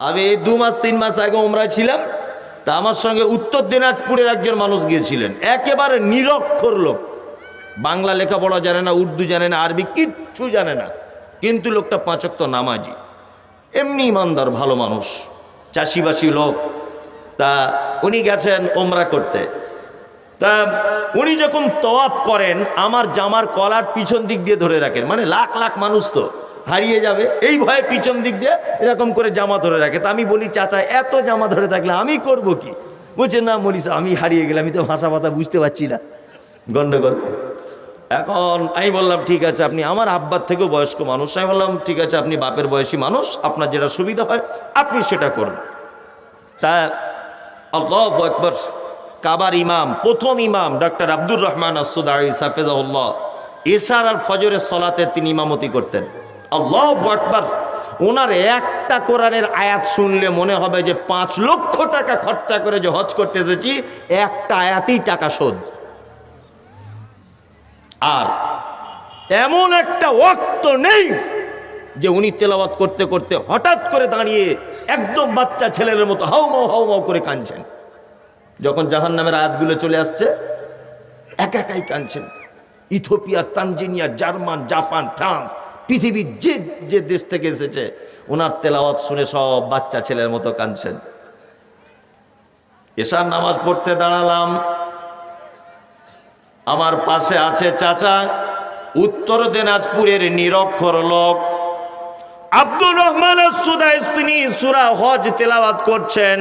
আমি এই দু মাস, তিন মাস আগে ওমরায় ছিলাম, তা আমার সঙ্গে উত্তর দিনাজপুরের একজন মানুষ গিয়েছিলেন। একেবারে নিরক্ষর লোক। বাংলা লেখাপড়া জানে না, উর্দু জানে না, আরবি কিচ্ছু জানে না। কিন্তু লোকটা পাঁচক তো নামাজি। এমনি ইমানদার, ভালো মানুষ, চাষিবাসী লোক। তা উনি গেছেন ওমরা করতে। তা উনি যখন তওয়াপ করেন, আমার জামার কলার পিছন দিক দিয়ে ধরে রাখেন। মানে লাখ লাখ মানুষ তো। হারিয়ে যাবে। এই ভয়ে পিছন দিক দিয়ে এরকম করে জামা ধরে রাখে। তা আমি বলি, চাচা, এত জামা ধরে থাকলে আমি করব কি? বলছে, না মরিস আমি হারিয়ে গেলাম। আমি তো ভাষা কথা বুঝতে পারছি না। গণ্ডগোল এখন আমি বললাম, ঠিক আছে, আপনি আমার আব্বার থেকেও বয়স্ক মানুষ। আমি বললাম, ঠিক আছে, আপনি বাপের বয়সী মানুষ। আপনার যেটা সুবিধা হয়, আপনি সেটা করুন। তা আল্লাহ একবার কাবার ইমাম, প্রথম ইমাম ডক্টর আব্দুর রহমান আসুদাই সাফেজাউল্লাহ এশার আর ফজরের সলাতে তিনি ইমামতি করতেন। আল্লাহ একবার ওনার একটা কোরআনের আয়াত শুনলে মনে হবে যে পাঁচ লক্ষ টাকা খরচা করে যে হজ করতে এসেছি, একটা আয়াতেই টাকা শোধ। আর এমন একটা ওয়াক্ত নেই যে উনি তেলাওয়াত করতে করতে হঠাৎ করে দাঁড়িয়ে একদম বাচ্চা ছেলের মতো হাউ মাউ হাউ মাউ করে কাঁদছেন। যখন জাহান নামের আয়াতগুলো চলে আসছে, একা একাই কাঁদছেন। Ethiopia Tanzania, German, Japan, France পৃথিবীর যে যে দেশ থেকে এসেছে, ওনার তেলাওয়াত শুনে সব বাচ্চা ছেলের মতো কাঁদছেন। এসার নামাজ পড়তে দাঁড়ালাম। আমার পাশে আছে চাচা, উত্তর দিনাজপুরের নিরক্ষর লোক। আব্দুর রহমান সুদাইস তিনি সুরা হজ তেলাওয়াত করছেন।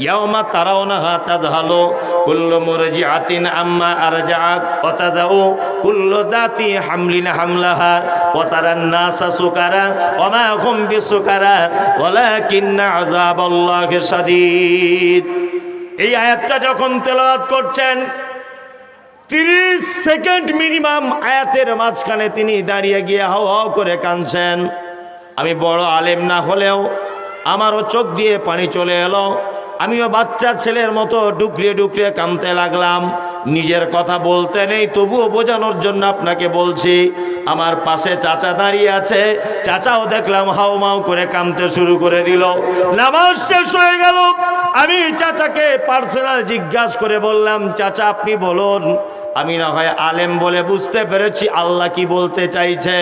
ইয়াওমা তারাওনাহা তাজহালু কুল্লু মুরজিআতিন আম্মা আরজাআত ওয়া তাযাউ কুল্লু জাতি হামলিন হামলাহা ওয়া তারান নাসা সুকারা ওয়া মা হুম বিসুকারা ওয়ালাকিন্না আযাবাল্লাহি শাদীদ। এই আয়াতটা যখন তেলাওয়াত করছেন, তিরিশ সেকেন্ড মিনিমাম আয়াতের মাঝখানে তিনি দাঁড়িয়ে গিয়ে হাও হাও করে কাঁদছেন। আমি বড় আলেম না হলেও আমারও চোখ দিয়ে পানি চলে এলো। আমিও বাচ্চা ছেলের মতো ডুকরে ডুকরে কামতে লাগলাম। নিজের কথা বলতে নেই, তবুও বোঝানোর জন্য আপনাকে বলছি, আমার পাশে চাচা দাঁড়িয়ে আছে, চাচাও দেখলাম হাও মাও করে কামতে শুরু করে দিল। নামাজ শেষ হয়ে গেল, আমি চাচাকে পার্সোনাল জিজ্ঞাসা করে বললাম, চাচা, আপনি বলুন। আমি না হয় আলেম বলে বুঝতে পেরেছি আল্লাহ কি বলতে চাইছে,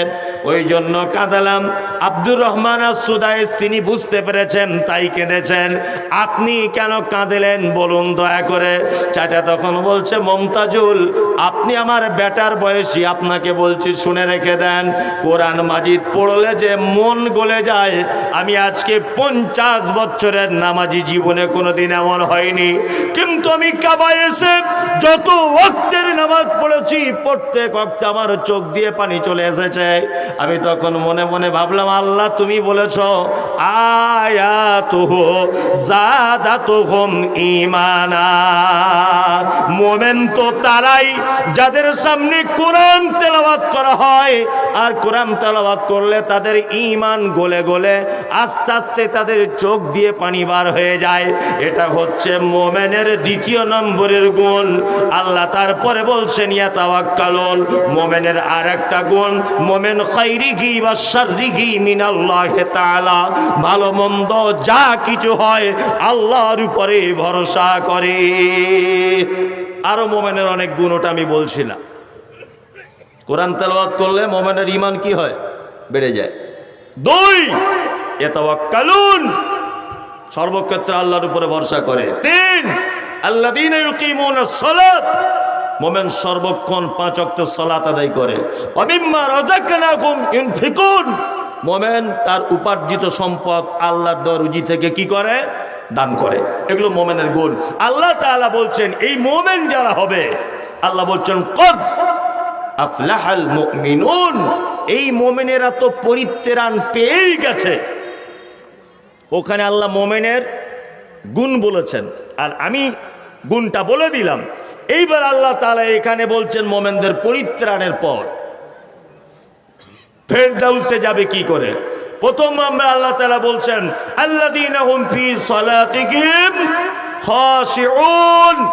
ওই জন্য কাঁদালাম। আব্দুর রহমান সুদাইস তিনি বুঝতে পেরেছেন, তাই কেঁদেছেন। আপনি কেন কাঁদলেন? বলুন দয়া করে। চাচা তখন বলছে মমতাজুল, আপনি আমার বেটার বয়সী, আপনাকে বলছি, শুনে রেখে দেন, কোরআন মাজিদ পড়লে যে মন গলে যায়, আমি আজকে পঞ্চাশ বছরের নামাজি জীবনে কোনোদিন এমন হয়নি। কিন্তু আমি কাবায় এসে যত ওয়াক্তের নামাজ পড়েছি, প্রত্যেক ওয়াক্তে আমার চোখ দিয়ে পানি চলে এসেছে। আমি তখন মনে মনে ভাবলাম, আল্লাহ তুমি বলেছ, আয়াতুহু জাদাতুহুম ঈমানা। মোমেন তো তারাই যাদের সামনে কোরআন তেলাওয়াত করা হয়, আর কোরআন তেলাওয়াত করলে তাদের ইমান গলে গলে আস্তে আস্তে তাদের চোখ দিয়ে পানি বার হয়ে যায়। এটা হচ্ছে মোমেনের দ্বিতীয় নম্বরের গুণ। আল্লাহ তারপরে বলছেন, ইয়া তাওয়াক্কালুন। মোমেনের আর একটা গুণ, মোমেন খাইরিগি বা শাররিগি মিনাল্লাহ তাআলা। ভালো মন্দ যা কিছু হয়, আল্লাহর উপরে ভরসা করে। আরও মোমেনের অনেক গুণ ওটা আমি বলছি না। কোরআন তেলাওয়াত করলে মোমেনের ইমান কি হয়? বেড়ে যায়। দুই এতাওয়াক্কালুন সর্বক্ষেত্রে আল্লাহর উপরে ভরসা করে। তিন ইউকিমুনাস সালাত, মোমেন সর্বক্ষণ পাঁচ অক্ট সলাত আদায় করে। অমিম্মা রাযাকনাকুম ইনফিকুন, মোমেন তার উপার্জিত সম্পদ আল্লাহর দরুজি থেকে কি করে? দান করে। এগুলো মোমেনের গুণ। আল্লাহ তাআলা বলছেন, এই মোমেন যারা হবে, আল্লাহ বলছেন, কদ আফলাহাল মুমিনুন। এই মোমেনেরা তো পরিত্রাণ পেয়েই গেছে। ওখানে আল্লাহ মোমেনের গুণ বলেছেন। আর আমি গুণটা বলে দিলাম। এইবার আল্লাহ তাআলা এখানে বলছেন, মোমেনদের পরিত্রাণের পর ফেরদাউসে যাবে কি করে? প্রথম আমরা আল্লাহ তাআলা বলছেন সালাতিহিম খাশিউন।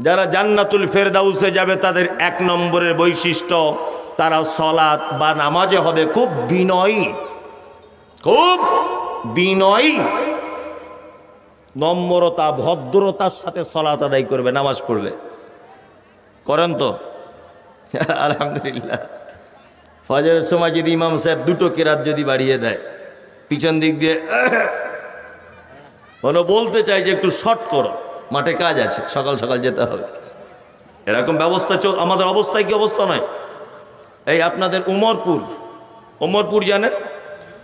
যারা জান্নাতুল ফেরদাউসে যাবে, তাদের এক নম্বরের বৈশিষ্ট্য, তারা সলাৎ বা নামাজে হবে খুব বিনয়ী। খুব বিনয়ী। নম্রতা, ভদ্রতার সাথে সলাত আদায় করবে, নামাজ পড়বে। করেন তো? আলহামদুলিল্লাহ। ফজরের সময় যদি ইমাম সাহেব দুটো কেরাত যদি বাড়িয়ে দেয়, পিছন দিক দিয়ে, কোনো বলতে চাই যে একটু শর্ট করো, মাঠে কাজ আছে, সকাল সকাল যেতে হবে। এরকম ব্যবস্থা চল, আমাদের অবস্থায় কি অবস্থা নয়? এই আপনাদের উমরপুর উমরপুর জানেন?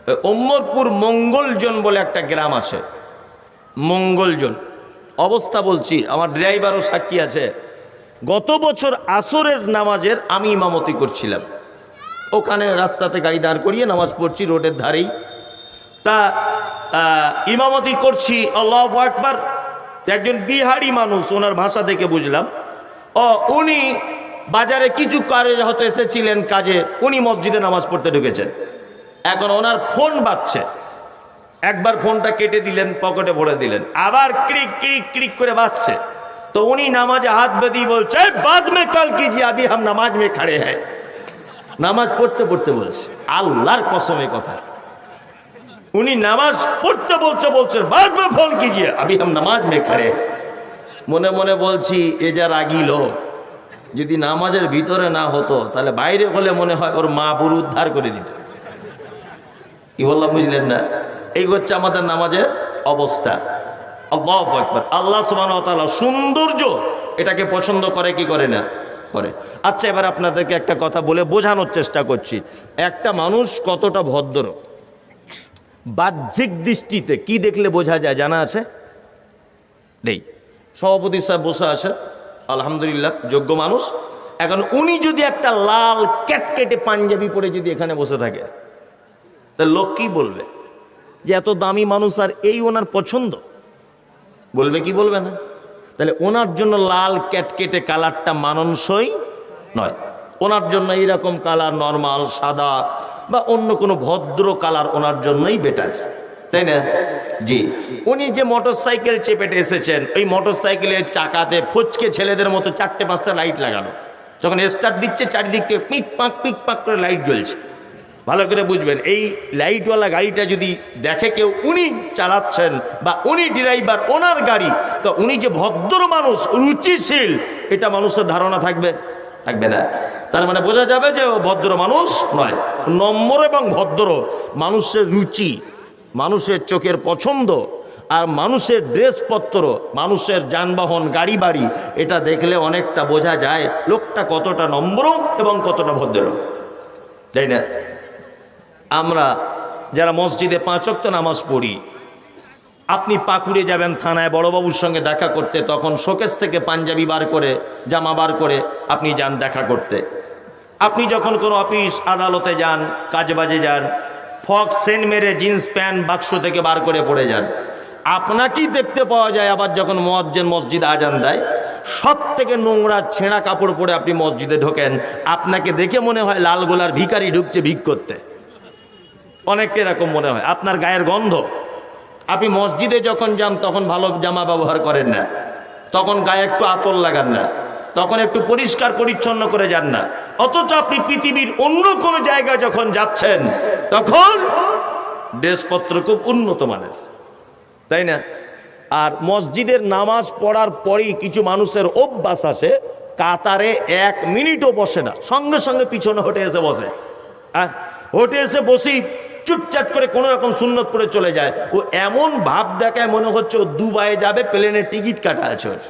এই উমরপুর মঙ্গলজন বলে একটা গ্রাম আছে, মঙ্গলজন। অবস্থা বলছি, আমার ড্রাইভারও সাক্ষী আছে। গত বছর আসরের নামাজের আমি ইমামতি করছিলাম। ওখানে রাস্তাতে গাড়ি দাঁড় করিয়ে নামাজ পড়ছি রোডের ধারেই। তা ইমামতি করছি, আল্লাহ একবার একজন বিহারি মানুষ, ওনার ভাষা থেকে বুঝলাম। ও, উনি বাজারে কিছু কারে হয়তো এসেছিলেন কাজে, উনি মসজিদে নামাজ পড়তে ঢুকেছেন। এখন ওনার ফোন বাজছে। একবার ফোনটা কেটে দিলেন, পকেটে ভরে দিলেন। আবার ক্রিক ক্রিক ক্রিক করে বাজছে। তো উনি নামাজে হাত বেঁধি বলছে "এই বাদ মে কাল কিজিয়ে আবি হাম নামাজ মে খাড়ে হ্যায়। নামাজ পড়তে পড়তে বলছে। আল্লাহর কসমে কথা। উনি নামাজ পড়তে বলছে বলছেন মে ফোন কিজিয়ে আবি হাম নামাজ মে হ্যায়। মনে মনে বলছি, এ যা রাগি লোক, যদি নামাজের ভিতরে না হতো, তাহলে বাইরে হলে মনে হয় ওর মা পুরো উদ্ধার করে দিত। কি বললাম বুঝলেন না? এই হচ্ছে আমাদের নামাজের অবস্থা। আল্লাহ আল্লাহ সুবাহ সৌন্দর্য এটাকে পছন্দ করে কি করে না? করে। আচ্ছা এবার আপনাদেরকে একটা কথা বলে বোঝানোর চেষ্টা করছি। একটা মানুষ কতটা ভদ্র? বাহ্যিক দৃষ্টিতে কি দেখলে বোঝা যায়, জানা আছে? নেই। সভাপতি সাহেব বসে আছেন। আলহামদুলিল্লাহ, যোগ্য মানুষ। এখন উনি যদি একটা লাল ক্যাটকেটে পাঞ্জাবি পরে যদি এখানে বসে থাকে, তা লোক কি বলবে? যে এত দামি মানুষ আর এই ওনার পছন্দ? বলবে কি বলবে না? তাহলে ওনার জন্য লাল ক্যাটকেটে কালারটা মানানসই নয়। ওনার জন্য এইরকম কালার নর্মাল, সাদা বা অন্য কোনো ভদ্র কালার ওনার জন্যই বেটার। তাই না? জি। উনি যে মোটর সাইকেল চেপেটে এসেছেন, ওই মোটর সাইকেলের চাকাতে ফুচকে ছেলেদের মতো চারটে পাঁচটা লাইট লাগানো। যখন স্টার্ট দিচ্ছে, চারিদিক থেকে পিক পাক পিক পাক করে লাইট জ্বলছে। ভালো করে বুঝবেন, এই লাইটওয়ালা গাড়িটা যদি দেখে কেউ, উনি চালাচ্ছেন বা উনি ড্রাইভার, ওনার গাড়ি, তো উনি যে ভদ্র মানুষ, রুচিশীল, এটা মানুষের ধারণা থাকবে? থাকবে না। তার মানে বোঝা যাবে যে ভদ্র মানুষ নয়, নম্র এবং ভদ্র, মানুষের রুচি, মানুষের চোখের পছন্দ, আর মানুষের ড্রেসপত্র, মানুষের যানবাহন গাড়ি বাড়ি এটা দেখলে অনেকটা বোঝা যায় লোকটা কতটা নম্র এবং কতটা ভদ্র। তাই না? আমরা যারা মসজিদে পাঁচক্ত নামাজ পড়ি, আপনি পাকুড়ে যাবেন থানায় বড়বাবুর সঙ্গে দেখা করতে, তখন শোকেস থেকে পাঞ্জাবি বার করে, জামা বার করে আপনি যান দেখা করতে। আপনি যখন কোনো অফিস, আদালতে যান, কাজবাজে যান, ফক সেন মেরে, জিন্স, প্যান্ট, বাক্স থেকে বার করে পড়ে যান। আপনাকেই দেখতে পাওয়া যায় আবার যখন মোয়াজ্জেন মসজিদ আজান দেয় সব থেকে নোংরা ছেঁড়া কাপড় পরে আপনি মসজিদে ঢোকেন। আপনাকে দেখে মনে হয় লাল গোলার ভিখারি ঢুকছে ভিক করতে। অনেকটা এরকম মনে হয়। আপনার গায়ের গন্ধ। আপনি মসজিদে যখন যান, তখন ভালো জামা ব্যবহার করেন না। তখন গায়ে একটু আতর লাগান না। তখন একটু পরিষ্কার পরিচ্ছন্ন করে যান না। অথচ আপনি পৃথিবীর অন্য কোনো জায়গায় যখন যাচ্ছেন, তখন ড্রেসপত্র খুব উন্নত মানের। তাই না? আর মসজিদের নামাজ পড়ার পরেই কিছু মানুষের অভ্যাস আছে, কাতারে এক মিনিটও বসে না। সঙ্গে সঙ্গে পিছনে হটে এসে বসে। হ্যাঁ হটে এসে বসি চুপচাট করে কোনো রকম সুন্নত পরে চলে যায়। ও এমন ভাব দেখায় মনে হচ্ছে ও দুবাইয়ে যাবে, প্লেনের টিকিট কাটা আছে ওর।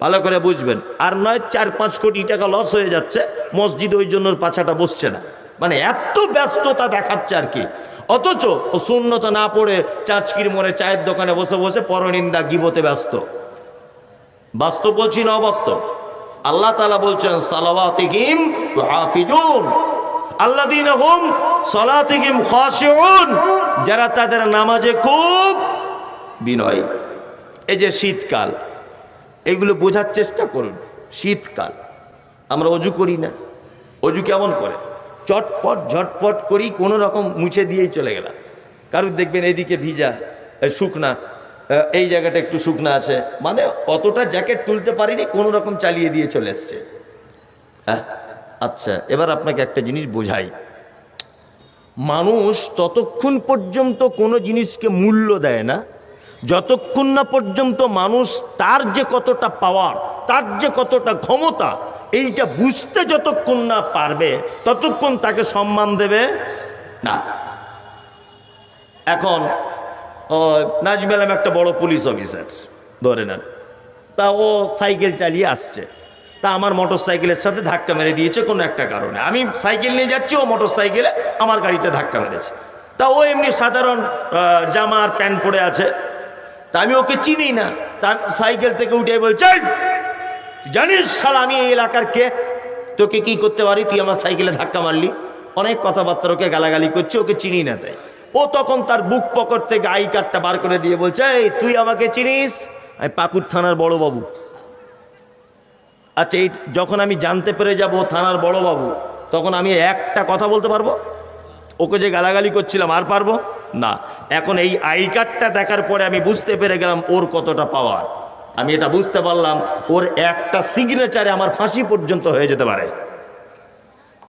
ভালো করে বুঝবেন। আর নয়, চার, পাঁচ কোটি টাকা লস হয়ে যাচ্ছে, মসজিদ ওই জন্য পাছাটা বসছে না। মানে এত ব্যস্ততা দেখাচ্ছে আর কি। অথচ ও শূন্যত না পড়ে চাচকির মোড়ে চায়ের দোকানে বসে বসে পরনিন্দা গিবতে ব্যস্ত। বাস্তব বলছি না অবাস্তব। আল্লাহ তালা বলছেন, সালাওয়াতিহিম হাফিজুন আল্লাদিন হুম সলাতিহিম খাশিউন, যারা তাদের নামাজে খুব বিনয়। এই যে শীতকাল, এগুলো বোঝার চেষ্টা করুন, শীতকাল। আমরা অজু করি না, অজু কেমন করে? চটপট, ঝটপট করি, কোনো রকম মুছে দিয়েই চলে গেলাম। কারণ দেখবেন এইদিকে ভিজা শুকনা এই জায়গাটা একটু শুকনা আছে। মানে অতটা জ্যাকেট তুলতে পারিনি, কোনো রকম চালিয়ে দিয়ে চলে এসছে। হ্যাঁ? আচ্ছা এবার আপনাকে একটা জিনিস বোঝাই। মানুষ ততক্ষণ পর্যন্ত কোনো জিনিসকে মূল্য দেয় না যতক্ষণ না পর্যন্ত মানুষ তার যে কতটা পাওয়ার তার যে কতটা ক্ষমতা এইটা বুঝতে যতক্ষণ না পারবে ততক্ষণ তাকে সম্মান দেবে না। এখন ও, নাজমুল একটা বড় পুলিশ অফিসার ধরে নেন। তা ও সাইকেল চালিয়ে আসছে। তা আমার মোটর সাইকেলের সাথে ধাক্কা মেরে দিয়েছে কোনো একটা কারণে। আমি সাইকেল নিয়ে যাচ্ছি, ও মোটর সাইকেলে আমার গাড়িতে ধাক্কা মেরেছে। তা ও এমনি সাধারণ জামা আর প্যান্ট পরে আছে। তা আমি ওকে চিনি না। তার সাইকেল থেকে উঠে বলছে জানিস শালা আমি এই এলাকার কে? তোকে কি করতে পারি? তুই আমার সাইকেলে ধাক্কা মারলি? অনেক কথাবার্তা ওকে গালাগালি করছে, ওকে চিনি না তাই। ও তখন তার বুক পকেট থেকে আই কার্ডটা বার করে দিয়ে বলছে, এই, তুই আমাকে চিনিস? আমি পাকুর থানার বড় বাবু আচ্ছা এই যখন আমি জানতে পেরে যাব থানার বড় বাবু, তখন আমি একটা কথা বলতে পারব? ওকে যে গালাগালি করছিলাম, আর পারব? না। এখন এই আই কার্ডটা দেখার পরে আমি বুঝতে পেরে গেলাম ওর কতটা পাওয়ার। আমি এটা বুঝতে পারলাম, ওর একটা সিগনেচারে আমার ফাঁসি পর্যন্ত হয়ে যেতে পারে।